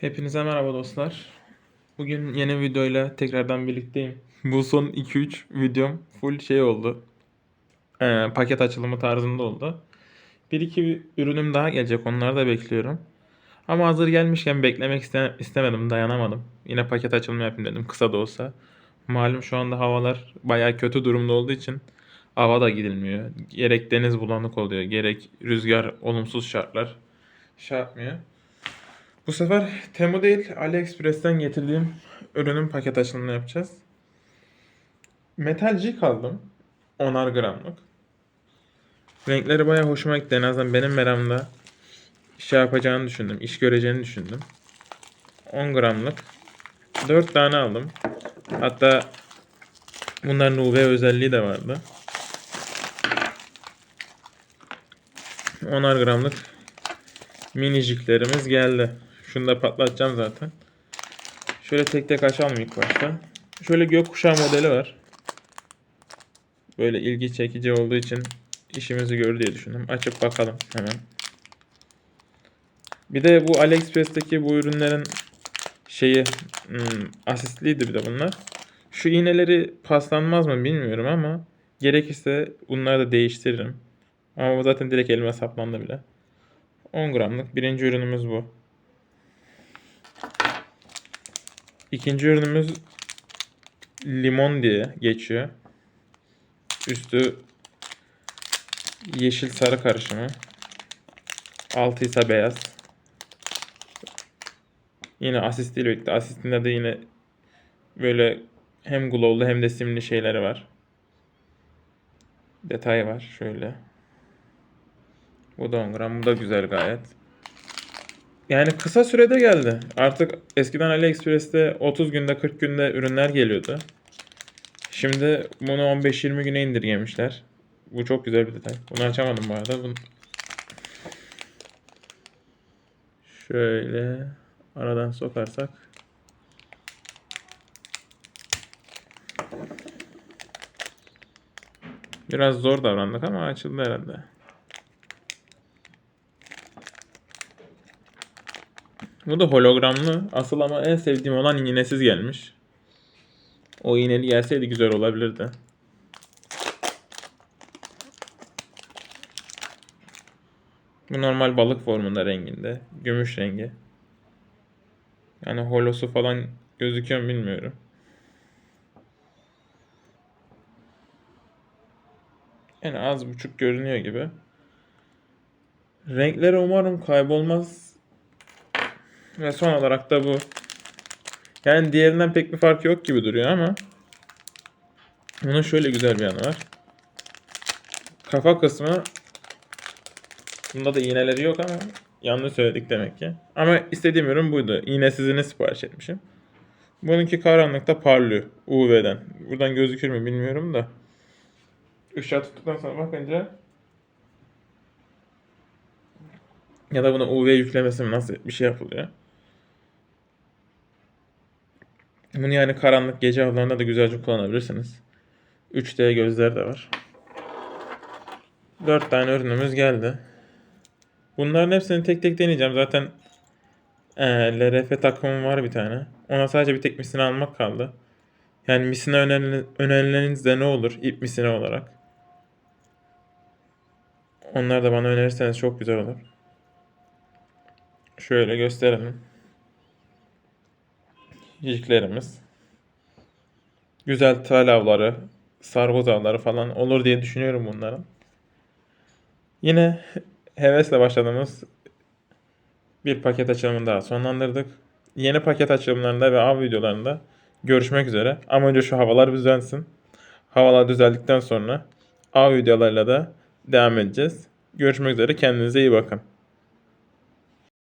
Hepinize merhaba dostlar. Bugün yeni videoyla tekrardan birlikteyim. Bu son 2-3 videom full şey oldu. Ee, paket açılımı tarzında oldu. Bir iki ürünüm daha gelecek. Onları da bekliyorum. Ama hazır gelmişken beklemek iste- istemedim. Dayanamadım. Yine paket açılımı yapayım dedim. Kısa da olsa. Malum şu anda havalar bayağı kötü durumda olduğu için hava da gidilmiyor. Gerek deniz bulanık oluyor. Gerek rüzgar olumsuz şartlar şey yapmıyor. Bu sefer Temu değil AliExpress'ten getirdiğim ürünün paket açılımını yapacağız. Metalcik aldım. 10'ar gramlık. Renkleri bayağı hoşuma gitti. En azından benim meramda şey yapacağını düşündüm. iş göreceğini düşündüm. 10 gramlık. 4 tane aldım. Hatta bunların UV özelliği de vardı. 10'ar gramlık miniciklerimiz geldi. Şunu da patlatacağım zaten. Şöyle tek tek açalım ilk başta. Şöyle gökkuşağı modeli var. Böyle ilgi çekici olduğu için işimizi görür diye düşündüm. Açıp bakalım hemen. Bir de bu AliExpress'teki bu ürünlerin şeyi hmm, asistliydi bir de bunlar. Şu iğneleri paslanmaz mı bilmiyorum ama gerekirse bunları da değiştiririm. Ama zaten direkt elime saplandı bile. 10 gramlık birinci ürünümüz bu. İkinci ürünümüz limon diye geçiyor. Üstü yeşil sarı karışımı. Altı ise beyaz. Yine asist ile birlikte. Asistinde de yine böyle hem glow'lu hem de simli şeyleri var. Detay var şöyle. Bu da 10 gram. Bu da güzel gayet. Yani kısa sürede geldi. Artık eskiden AliExpress'te 30 günde 40 günde ürünler geliyordu. Şimdi bunu 15-20 güne indirgemişler. Bu çok güzel bir detay. Bunu açamadım bu arada. Bunu... Şöyle aradan sokarsak. Biraz zor davrandık ama açıldı herhalde. Bu da hologramlı. Asıl ama en sevdiğim olan iğnesiz gelmiş. O iğneli gelseydi güzel olabilirdi. Bu normal balık formunda renginde. Gümüş rengi. Yani holosu falan gözüküyor mu bilmiyorum. Yani az buçuk görünüyor gibi. Renkleri umarım kaybolmaz ve son olarak da bu. Yani diğerinden pek bir fark yok gibi duruyor ama bunun şöyle güzel bir yanı var. Kafa kısmı bunda da iğneleri yok ama yanlış söyledik demek ki. Ama istediğim ürün buydu. İğnesizini sipariş etmişim. Bununki karanlıkta parlıyor UV'den. Buradan gözükür mü bilmiyorum da. Işığa tuttuktan sonra bakınca ya da buna UV yüklemesi mi nasıl bir şey yapılıyor. Bunu yani karanlık gece havalarında da güzelce kullanabilirsiniz. 3D gözler de var. 4 tane ürünümüz geldi. Bunların hepsini tek tek deneyeceğim. Zaten e, LRF takımım var bir tane. Ona sadece bir tek misini almak kaldı. Yani misine öneri, önerileriniz de ne olur? İp misine olarak. Onları da bana önerirseniz çok güzel olur. Şöyle gösterelim. Yiyeceklerimiz. Güzel tel avları, sargoz avları falan olur diye düşünüyorum bunların. Yine hevesle başladığımız bir paket açılımını daha sonlandırdık. Yeni paket açılımlarında ve av videolarında görüşmek üzere. Ama önce şu havalar düzelsin. Havalar düzeldikten sonra av videolarıyla da devam edeceğiz. Görüşmek üzere. Kendinize iyi bakın.